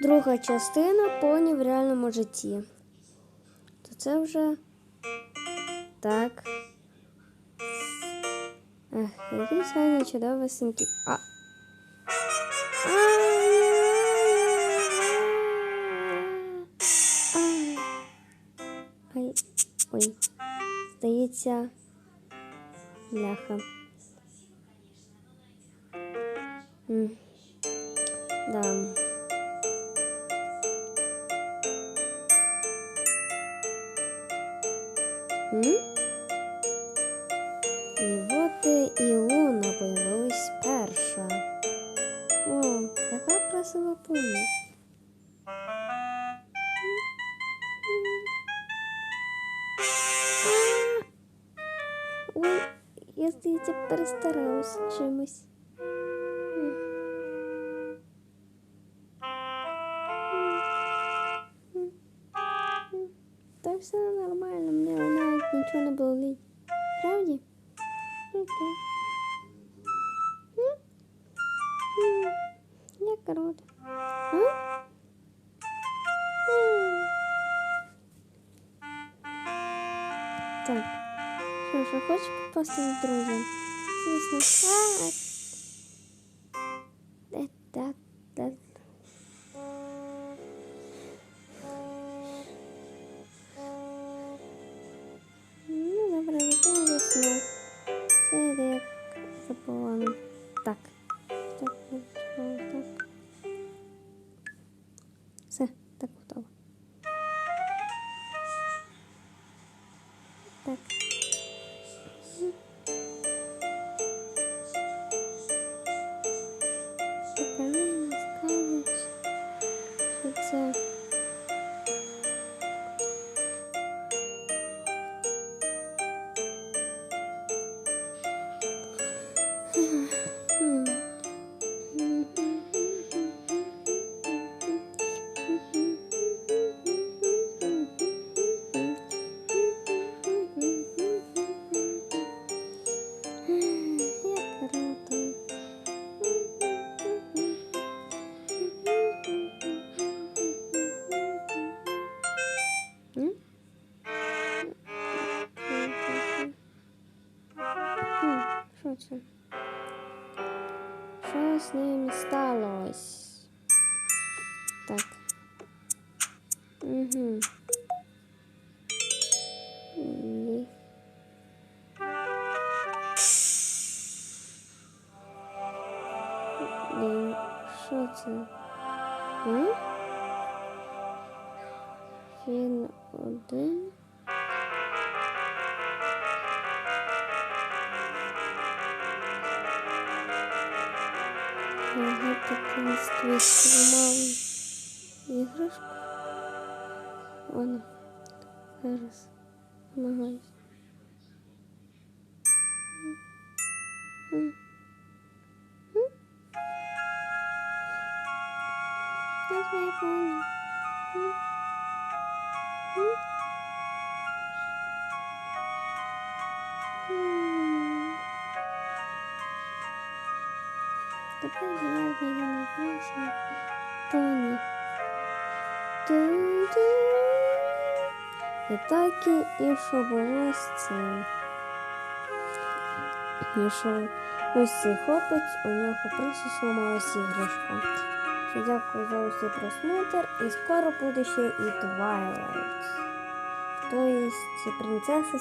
друга частина поні в реальному житті. То це вже так. Ех, який сьогодні чудовий синки. А. Ай. Ой. Здається. Бляха. М. Да. І от і Луна появилась перша. О, яка красива поні. А! Ой, я, здається, перестаралась чимось. нічого не болить. Правді? Окей. М? М. Як круто. А? М. Так. Що ж, хочеш попасти в друзі? Звісно. А. 不。Що з ними сталося? Так. Угу. Ні. Ні. Що це? М? Він один. Ага, дитинстві зламав іграшку. Вона зараз намагаюся. М. М. Я твоя Тепер я знайомлюся поні. Ту-ду. І так і, що було з цим. І що ось цей хлопець, у нього просто сломалась іграшка. Що Дякую за усі просмотр і скоро буде ще і Twilight. Тобто принцеса